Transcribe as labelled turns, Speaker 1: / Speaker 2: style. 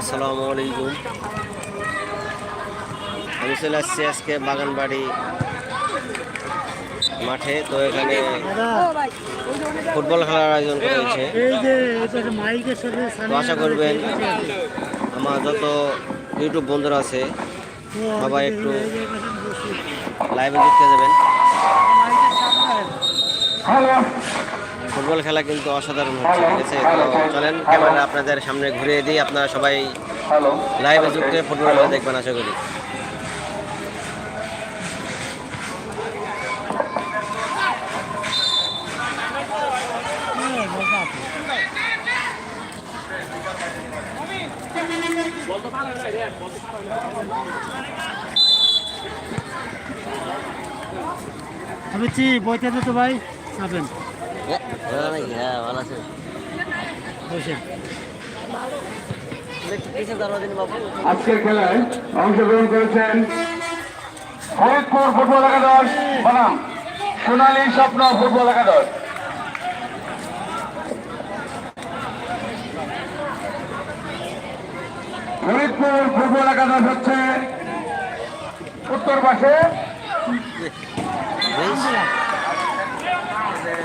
Speaker 1: আসসালামু আলাইকুম। আমি চলে আসছি আজকে বাগানবাড়ি মাঠে। তো এখানে ফুটবল খেলার আয়োজন করা হয়েছে। আশা করবেন আমার যত ইউটিউব বন্ধুরা আছে, সবাই একটু লাইভে হয়ে যাবেন। ফুটবল খেলা কিন্তু অসাধারণ হচ্ছে। ঠিক আছে তো চলেন ক্যামেরা আপনাদের সামনে ঘুরিয়ে দিই আপনারা সবাই লাইভে যুক্ত হয়ে ফুটবল খেলা দেখবেন আশা করি।
Speaker 2: আমি চি বইতে তো ভাই যাবেন
Speaker 3: আজকের খেলায় অংশগ্রহণ করেছেন ফরিদপুর ফুটবল একাদশ, বনাম, সোনালী স্বপ্ন ফুটবল একাদশ। ফরিদপুর ফুটবল একাদশ হচ্ছে উত্তর পাশে।